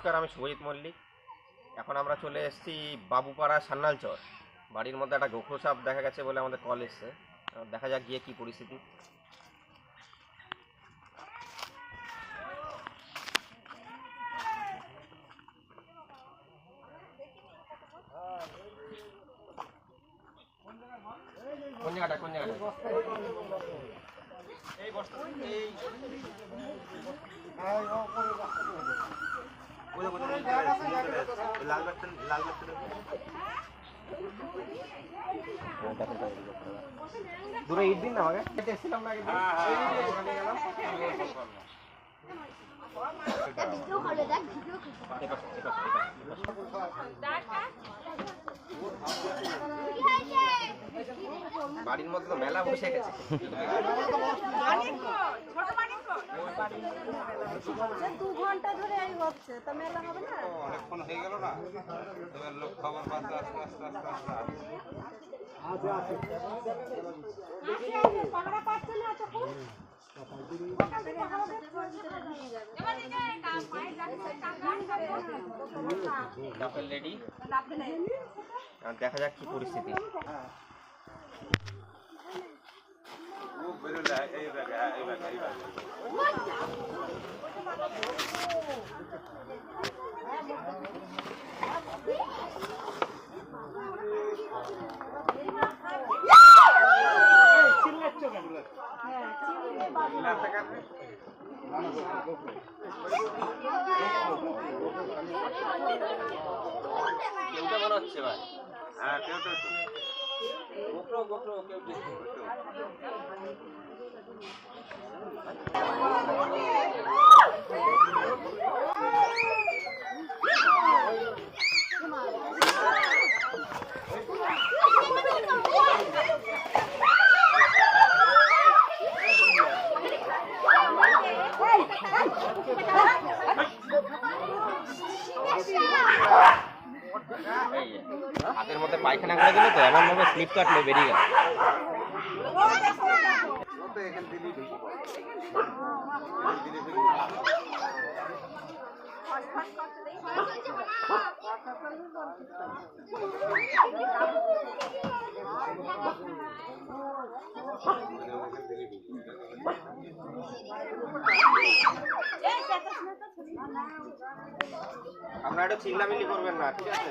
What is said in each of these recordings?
নমস্কার আমি শুভজিৎ মল্লিক এখন আমরা চলে এসেছি বাবুপাড়া সান্নাল চর বাড়ির মধ্যে একটা গোখরো সাপ দেখা গেছে বলে আমাদের কল এসছে দেখা যাক গিয়ে কি পরিস্থিতি কোন জায়গাটা কোন জায়গাটা এই বস্তা এই দূরে ইট দিন না আমাকে এসেছিলাম না আগে দিন। এই যে ওখানে গেলাম। ভিডিও করে দেখ ভিডিও করে ঠিক আছে, ঠিক আছে, ঠিক আছে। বাড়ির মধ্যে তো মেলা বসে গেছে দু ঘণ্টা ধরে এই হচ্ছে তা মেলা হবে না? অনেকক্ষণ হয়ে গেল না? এবার লোক খবর পাচ্ছে আস্তে আস্তে আস্তে আস্তে। আসবে। পাকড়া পাচ্ছে না তখন ডাফেল রেডি আর দেখা যাক কি পরিস্থিতি ও বেরোলে এই ব্যাগে এই ব্যাগে এই ব্যাগে কেউটা মনে হ্যাঁ কেউ তো। গোপ্রো গোপ্রো কেউ কেউ এই যে, হাতের মধ্যে পায়খানা করে দিল তো এমন ভাবে স্লিপ কাটলো বেরিয়ে গেল। তো এখান দিলেই পারে আপনারা একটু চিল্লামিল্লি করবেন না ঠিক আছে?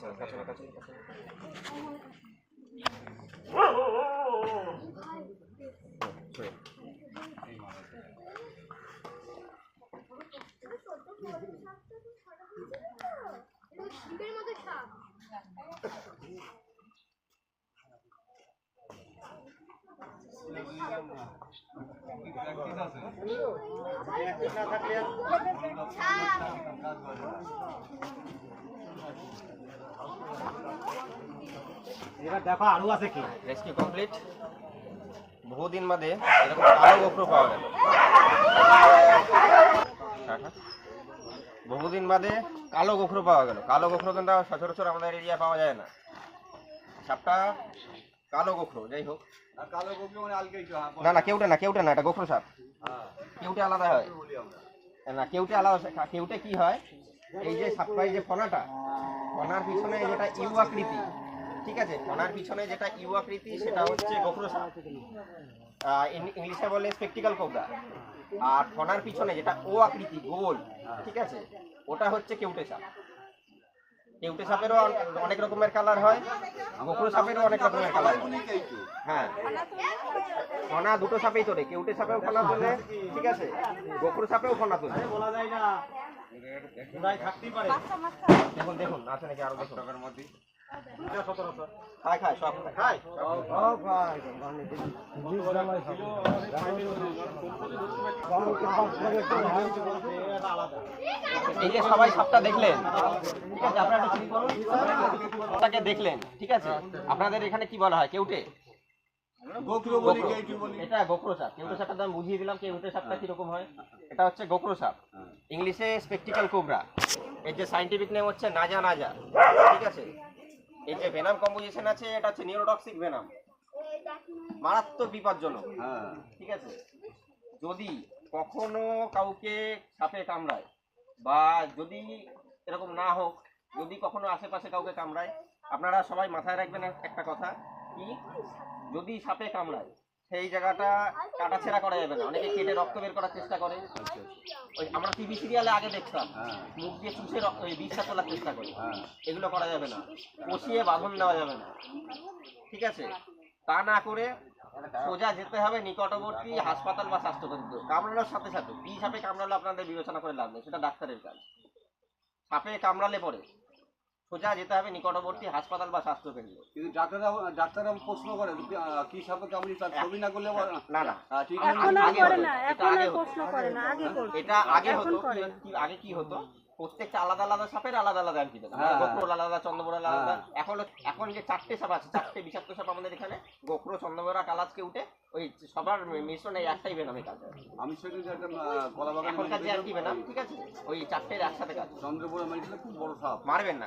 কাছে কাছে শিবের মধ্যে সাপ এবার দেখো আরও আছে কি? রেস্কিউ কমপ্লিট বহুদিন বাদে এরকম কালো গোপ্রো পাওয়া গেল। বহুদিন বাদে কালো গোখরো পাওয়া গেল। কালো গোখরো কিন্তু সচরাচর আমাদের এরিয়া পাওয়া যায় না। সাপটা কালো গোখরো যাই হোক। মানে না না কেউটা না কেউটা না এটা গোখরো সাপ। হ্যাঁ কেউটে আলাদা হয়। না কেউটে আলাদা কেউটে কি হয়? এই যে সাপটা এই যে ফনাটা ফনার পিছনে যেটা ইউ আকৃতি ঠিক আছে? কণার পিছনে যেটা ইউ আকৃতি সেটা হচ্ছে গোখরো সাপ আহ, ইং- ইংলিশে বলে স্পেকটিক্যাল কোবরা আর ফনার পিছনে যেটা ও আকৃতি গোল ঠিক আছে? ওটা হচ্ছে কেউটে সাপ কেউটে সাপেরও অনেক রকমের কালার হয়। গোখরো সাপেরও অনেক রকমের কালার হয়। ফনা দুটো সাপেই তোলে কেউটে সাপেও ফনা তোলে ঠিক আছে? গোখরো সাপেও ফনা তোলে। বলা যায় না। দেখুন দেখুন আছে নাকি আরও দেখুন? টাকার মধ্যে। খায় খায় সব খায়। এই যে সবাই সাপটা দেখলেন ঠিক আছে? আপনারা দেখলেন ঠিক আছে? আপনাদের এখানে কি বলা হয়? কেউটে। এটা গোখরো সাপ। কেউটে সাপটার দাম বুঝিয়ে দিলাম কেউটে সাপটা কীরকম হয়? এটা হচ্ছে গোখরো সাপ। ইংলিশে স্পেকটিক্যাল কোবরা এর যে সাইন্টিফিক নেম হচ্ছে নাজা নাজা ঠিক আছে? এই যে ভেনাম কম্পোজিশন আছে এটা হচ্ছে নিউরোটক্সিক ভেনাম মারাত্মক বিপজ্জনক। ঠিক আছে? যদি কখনো কাউকে সাপে কামড়ায় বা যদি এরকম না হোক যদি কখনো আশেপাশে কাউকে কামড়ায় আপনারা সবাই মাথায় রাখবেন একটা কথা কি? যদি সাপে কামড়ায় সেই জায়গাটা কাটাছেড়া করা যাবে না। অনেকে কেটে রক্ত বের করার চেষ্টা করে। ওই আমরা টিভি সিরিয়ালে আগে দেখতাম মুখ দিয়ে চুষে বিষটা তোলার চেষ্টা করে। এগুলো করা যাবে না। কষিয়ে বাঁধন দেওয়া যাবে না। ঠিক আছে? তা না করে সোজা যেতে হবে নিকটবর্তী হাসপাতাল বা স্বাস্থ্যকেন্দ্র। কামড়ানোর সাথে সাথে কি সাপে কামড়ালে আপনাদের বিবেচনা করে লাভ নেই সেটা ডাক্তারের কাজ। সাপে কামড়ালে পরে সোজা যেতে হবে নিকটবর্তী হাসপাতাল বা স্বাস্থ্যকেন্দ্র। কিন্তু ডাক্তাররা ডাক্তাররা প্রশ্ন করে কি সাপে কামড়ি তার ছবি না করলে না? না এখন আর করে না এটা এখন আগে আর হতো। প্রশ্ন করে না আগে করতো এটা আগে হতো। করে। কি- কি আগে কি হতো? প্রত্যেকটা আলাদা আলাদা সাপের আলাদা আলাদা আর কি গোখরো আলাদা চন্দ্রবর আলাদা এখন এখন যে চারটে সাপ আছে চারটে বিষাক্ত সাপ আমাদের এখানে। গোখরো চন্দ্রবরা কালাজকে উঠে ওই সবার মিশ্রণ এই একটাই বেনামে এই হয়। আমি যে এখনকার যে অ্যান্টি বেনাম ঠিক আছে? ওই চারটের একসাথে কাজ চন্দ্রপুর মেডিকেলে খুব বড় সাপ। মারবেন না।